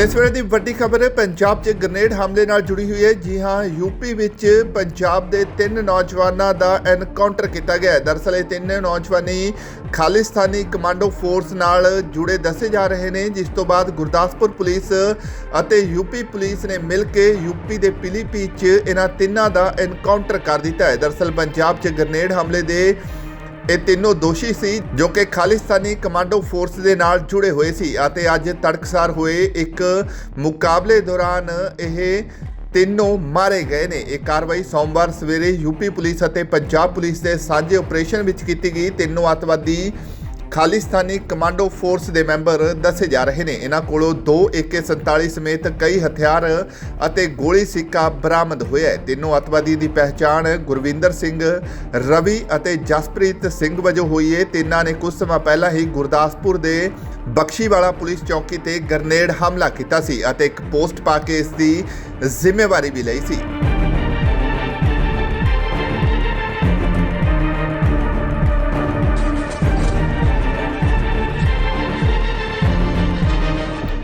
ਇਸ ਵੇਲੇ ਦੀ ਵੱਡੀ ਖਬਰ, ਪੰਜਾਬ 'ਚ ਗ੍ਰਨੇਡ ਹਮਲੇ ਨਾਲ ਜੁੜੀ ਹੋਈ ਹੈ। ਜੀ ਹਾਂ, ਯੂਪੀ ਵਿੱਚ ਪੰਜਾਬ ਦੇ ਤਿੰਨ ਨੌਜਵਾਨਾਂ ਦਾ ਐਨਕਾਊਂਟਰ ਕੀਤਾ ਗਿਆ ਹੈ। ਦਰਅਸਲ, ਇਹ ਤਿੰਨ ਨੌਜਵਾਨੀ ਖਾਲਿਸਤਾਨੀ ਕਮਾਂਡੋ ਫੋਰਸ ਨਾਲ ਜੁੜੇ ਦੱਸੇ ਜਾ ਰਹੇ ਨੇ, ਜਿਸ ਤੋਂ ਬਾਅਦ ਗੁਰਦਾਸਪੁਰ ਪੁਲਿਸ ਅਤੇ ਯੂਪੀ ਪੁਲਿਸ ਨੇ ਮਿਲ ਕੇ ਯੂਪੀ ਦੇ ਪਿਲੀਪੀਤ 'ਚ ਇਹਨਾਂ ਤਿੰਨਾਂ ਦਾ ਐਨਕਾਊਂਟਰ ਕਰ ਦਿੱਤਾ ਹੈ। ਦਰਅਸਲ, ਪੰਜਾਬ 'ਚ ਗ੍ਰਨੇਡ ਹਮਲੇ ਦੇ ਇਹ ਤਿੰਨੋਂ ਦੋਸ਼ੀ ਸੀ ਜੋ ਕਿ ਖਾਲਿਸਤਾਨੀ ਕਮਾਂਡੋ ਫੋਰਸ ਦੇ ਨਾਲ ਜੁੜੇ ਹੋਏ ਸੀ ਅਤੇ ਅੱਜ ਤੜਕਸਾਰ ਹੋਏ ਇੱਕ ਮੁਕਾਬਲੇ ਦੌਰਾਨ ਇਹ ਤਿੰਨੋਂ ਮਾਰੇ ਗਏ ਨੇ। ਇਹ ਕਾਰਵਾਈ ਸੋਮਵਾਰ ਸਵੇਰੇ ਯੂਪੀ ਪੁਲਿਸ ਅਤੇ ਪੰਜਾਬ ਪੁਲਿਸ ਦੇ ਸਾਂਝੇ ਆਪਰੇਸ਼ਨ ਵਿੱਚ ਕੀਤੀ ਗਈ। ਤਿੰਨੋਂ ਅੱਤਵਾਦੀ ਖਾਲਿਸਤਾਨੀ ਕਮਾਂਡੋ ਫੋਰਸ ਦੇ ਮੈਂਬਰ ਦੱਸੇ ਜਾ ਰਹੇ ਨੇ। ਇਹਨਾਂ ਕੋਲੋਂ ਦੋ AK47 ਸਮੇਤ ਕਈ ਹਥਿਆਰ ਅਤੇ ਗੋਲੀ ਸਿੱਕਾ ਬਰਾਮਦ ਹੋਇਆ ਹੈ। ਤਿੰਨੋਂ ਅੱਤਵਾਦੀ ਦੀ ਪਹਿਚਾਣ ਗੁਰਵਿੰਦਰ ਸਿੰਘ, ਰਵੀ ਅਤੇ ਜਸਪ੍ਰੀਤ ਸਿੰਘ ਵਜੋਂ ਹੋਈ ਹੈ ਤਿੰਨਾਂ ਨੇ ਕੁਝ ਸਮਾਂ ਪਹਿਲਾਂ ਹੀ ਗੁਰਦਾਸਪੁਰ ਦੇ ਬਖਸ਼ੀਵਾਲਾ ਪੁਲਿਸ ਚੌਕੀ ਤੇ ਗਰਨੇਡ ਹਮਲਾ ਕੀਤਾ ਸੀ ਅਤੇ ਇੱਕ ਪੋਸਟ ਪਾ ਕੇ ਇਸ ਦੀ ਜ਼ਿੰਮੇਵਾਰੀ ਵੀ ਲਈ ਸੀ।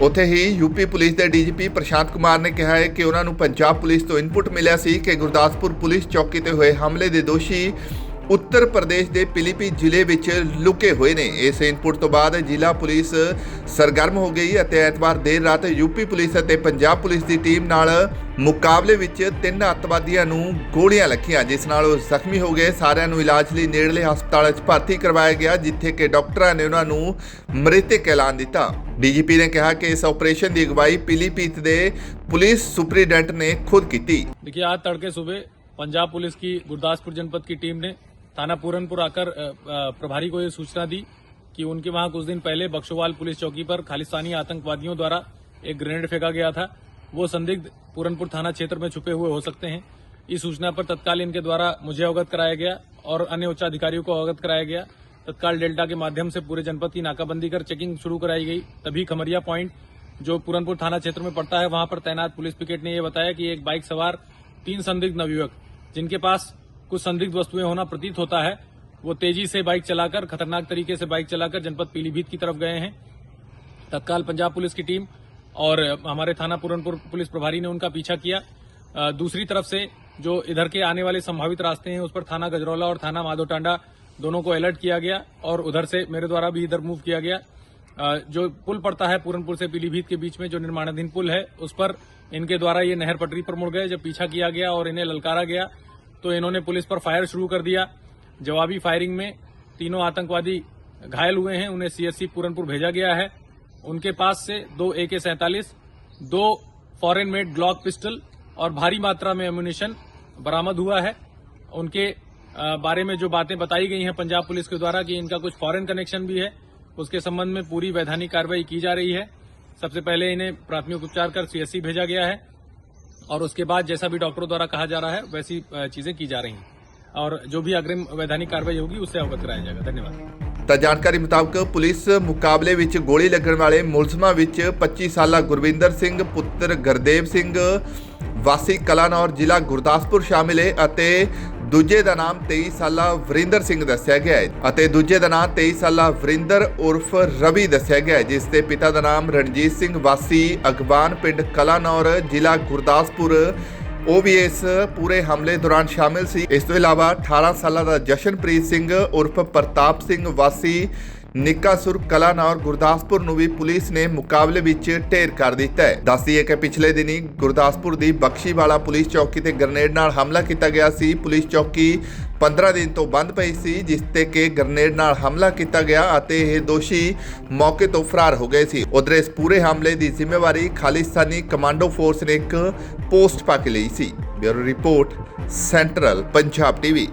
ਉੱਥੇ ਹੀ ਯੂਪੀ ਪੁਲਿਸ ਦੇ ਡੀਜੀਪੀ ਪ੍ਰਸ਼ਾਂਤ ਕੁਮਾਰ ਨੇ ਕਿਹਾ ਹੈ ਕਿ ਉਹਨਾਂ ਨੂੰ ਪੰਜਾਬ ਪੁਲਿਸ ਤੋਂ ਇਨਪੁਟ ਮਿਲਿਆ ਸੀ ਕਿ ਗੁਰਦਾਸਪੁਰ ਪੁਲਿਸ ਚੌਕੀ ਤੇ ਹੋਏ ਹਮਲੇ ਦੇ ਦੋਸ਼ੀ ਉੱਤਰ ਪ੍ਰਦੇਸ਼ ਦੇ ਪਿਲੀਪੀ ਜ਼ਿਲ੍ਹੇ ਵਿੱਚ ਲੁਕੇ ਹੋਏ ਨੇ ਇਸ ਇਨਪੁਟ ਤੋਂ ਬਾਅਦ ਜ਼ਿਲ੍ਹਾ ਪੁਲਿਸ ਸਰਗਰਮ ਹੋ ਗਈ ਅਤੇ ਐਤਵਾਰ ਦੇਰ ਰਾਤ ਯੂਪੀ ਪੁਲਿਸ ਅਤੇ ਪੰਜਾਬ ਪੁਲਿਸ ਦੀ ਟੀਮ ਨਾਲ ਮੁਕਾਬਲੇ ਵਿੱਚ ਤਿੰਨ ਅੱਤਵਾਦੀਆਂ ਨੂੰ ਗੋਲੀਆਂ ਲੱਗੀਆਂ ਜਿਸ ਨਾਲ ਉਹ ਜ਼ਖਮੀ ਹੋ ਗਏ ਸਾਰਿਆਂ ਨੂੰ ਇਲਾਜ ਲਈ ਨੇੜਲੇ ਹਸਪਤਾਲ 'ਚ ਭਰਤੀ ਕਰਵਾਇਆ ਗਿਆ ਜਿੱਥੇ ਕਿ ਡਾਕਟਰਾਂ ਨੇ ਉਹਨਾਂ ਨੂੰ ਮ੍ਰਿਤਕ ਐਲਾਨ ਦਿੱਤਾ ਡੀਜੀਪੀ ਨੇ ਕਿਹਾ ਕਿ ਇਸ ਆਪਰੇਸ਼ਨ ਦੀ ਅਗਵਾਈ ਪਿਲੀਪੀਤ ਦੇ ਪੁਲਿਸ ਸੁਪਰੀਡੈਂਟ ਨੇ ਖੁਦ ਕੀਤੀ देखिए आज तड़के सुबह पंजाब पुलिस की गुरदासपुर जनपद की टीम ने थाना पूरनपुर आकर प्रभारी को ये सूचना दी कि उनके वहाँ कुछ दिन पहले बक्सोवाल पुलिस चौकी पर खालिस्तानी आतंकवादियों द्वारा एक ग्रेनेड फेंका गया था। वो संदिग्ध पूरनपुर थाना क्षेत्र में छुपे हुए हो सकते हैं। इस सूचना पर तत्काल इनके द्वारा मुझे अवगत कराया गया और अन्य उच्च अधिकारियों को अवगत कराया गया। तत्काल डेल्टा के माध्यम से पूरे जनपद की नाकाबंदी कर चेकिंग शुरू कराई गई। तभी खमरिया पॉइंट, जो पूरनपुर थाना क्षेत्र में पड़ता है, वहाँ पर तैनात पुलिस पिकेट ने यह बताया कि एक बाइक सवार तीन संदिग्ध नवयुवक, जिनके पास कुछ संदिग्ध वस्तुएँ होना प्रतीत होता है। वो तेज़ी से बाइक चलाकर, खतरनाक तरीके से बाइक चलाकर जनपद पीलीभीत की तरफ़ गए हैं। तत्काल पंजाब पुलिस की टीम और हमारे थाना पूरनपुर पुलिस प्रभारी ने उनका पीछा किया। दूसरी तरफ़ से जो इधर के आने वाले संभावित रास्ते हैं, उस पर थाना गजरौला और थाना माधोटांडा दोनों को अलर्ट किया गया और उधर से मेरे द्वारा भी इधर मूव किया गया। जो पुल पड़ता है पूरनपुर से पीलीभीत के बीच में, जो निर्माणाधीन पुल है, उस पर इनके द्वारा ये नहर पटरी पर मुड़ गए, जब पीछा किया गया और इन्हें ललकारा गया। तो इन्होंने पुलिस पर फायर शुरू कर दिया। जवाबी फायरिंग में तीनों आतंकवादी घायल हुए हैं, उन्हें सीएससी पूरनपुर भेजा गया है। उनके पास से दो ए के सैंतालीस, दो फॉरेन मेड ग्लॉक पिस्टल और भारी मात्रा में एम्यूनिशन बरामद हुआ है। उनके बारे में जो बातें बताई गई हैं पंजाब पुलिस के द्वारा कि इनका कुछ फॉरेन कनेक्शन भी है, उसके संबंध में पूरी वैधानिक कार्रवाई की जा रही है। सबसे पहले इन्हें प्राथमिक उपचार कर सीएससी भेजा गया है। और उसके बाद जैसा भी डॉक्टरों द्वारा कहा जा रहा है वैसी अ, चीजें की जा रही हैं और जो भी अग्रिम वैधानिक कार्रवाई होगी उससे अवगत कराया जाएगा धन्यवाद ਤਾਂ ਜਾਣਕਾਰੀ ਮੁਤਾਬਕ ਪੁਲਿਸ ਮੁਕਾਬਲੇ ਵਿੱਚ ਗੋਲੀ ਲੱਗਣ ਵਾਲੇ ਮੁਲਜ਼ਮਾਂ ਵਿੱਚ 25 ਸਾਲਾ ਗੁਰਵਿੰਦਰ ਸਿੰਘ ਪੁੱਤਰ ਗੁਰਦੇਵ ਸਿੰਘ ਵਾਸੀ ਕਲਾਨੌਰ ਜ਼ਿਲ੍ਹਾ ਗੁਰਦਾਸਪੁਰ ਸ਼ਾਮਿਲ ਹੈ ਅਤੇ ਦੂਜੇ ਦਾ ਨਾਮ 23 ਸਾਲਾ ਵਰਿੰਦਰ ਸਿੰਘ ਦੱਸਿਆ ਗਿਆ ਹੈ ਅਤੇ ਦੂਜੇ ਦਾ ਨਾਮ 23 ਸਾਲਾ ਵਰਿੰਦਰ ਉਰਫ ਰਵੀ ਦੱਸਿਆ ਗਿਆ ਹੈ, ਜਿਸ ਦੇ ਪਿਤਾ ਦਾ ਨਾਮ ਰਣਜੀਤ ਸਿੰਘ ਵਾਸੀ, ਅਗਵਾਨ ਪਿੰਡ ਕਲਾਨੌਰ, ਜ਼ਿਲ੍ਹਾ ਗੁਰਦਾਸਪੁਰ। ਉਹ ਵੀ ਇਸ ਪੂਰੇ ਹਮਲੇ ਦੌਰਾਨ ਸ਼ਾਮਿਲ ਸੀ। ਇਸ ਤੋਂ ਇਲਾਵਾ 18 ਸਾਲਾਂ ਦਾ ਜਸ਼ਨਪ੍ਰੀਤ ਸਿੰਘ ਉਰਫ ਪ੍ਰਤਾਪ ਸਿੰਘ ਵਾਸੀ ਨਿੱਕਾਸੁਰ, ਕਲਾਨੌਰ, ਗੁਰਦਾਸਪੁਰ ਨੂੰ ਵੀ ਪੁਲਿਸ ਨੇ ਮੁਕਾਬਲੇ ਵਿੱਚ ਢੇਰ ਕਰ ਦਿੱਤਾ ਹੈ। ਦੱਸਦੀ ਹੈ ਕਿ ਪਿਛਲੇ ਦਿਨੀ ਗੁਰਦਾਸਪੁਰ ਦੀ ਬਖਸ਼ੀਵਾਲਾ ਪੁਲਿਸ ਚੌਕੀ ਤੇ ਗ੍ਰਨੇਡ ਨਾਲ ਹਮਲਾ ਕੀਤਾ ਗਿਆ ਸੀ। ਪੁਲਿਸ ਚੌਕੀ 15 ਦਿਨ ਤੋਂ ਬੰਦ ਪਈ ਸੀ, ਜਿਸ ਤੇ ਕਿ ਗ੍ਰਨੇਡ ਨਾਲ ਹਮਲਾ ਕੀਤਾ ਗਿਆ ਅਤੇ ਇਹ ਦੋਸ਼ੀ ਮੌਕੇ ਤੋਂ ਫਰਾਰ ਹੋ ਗਏ ਸੀ। ਉਧਰ ਇਸ ਪੂਰੇ ਹਮਲੇ ਦੀ ਜ਼ਿੰਮੇਵਾਰੀ ਖਾਲਿਸਤਾਨੀ ਕਮਾਂਡੋ ਫੋਰਸ ਨੇ ਇੱਕ ਪੋਸਟ ਪਾ ਕੇ ਲਈ ਸੀ। Bureau report, central, Punjab TV.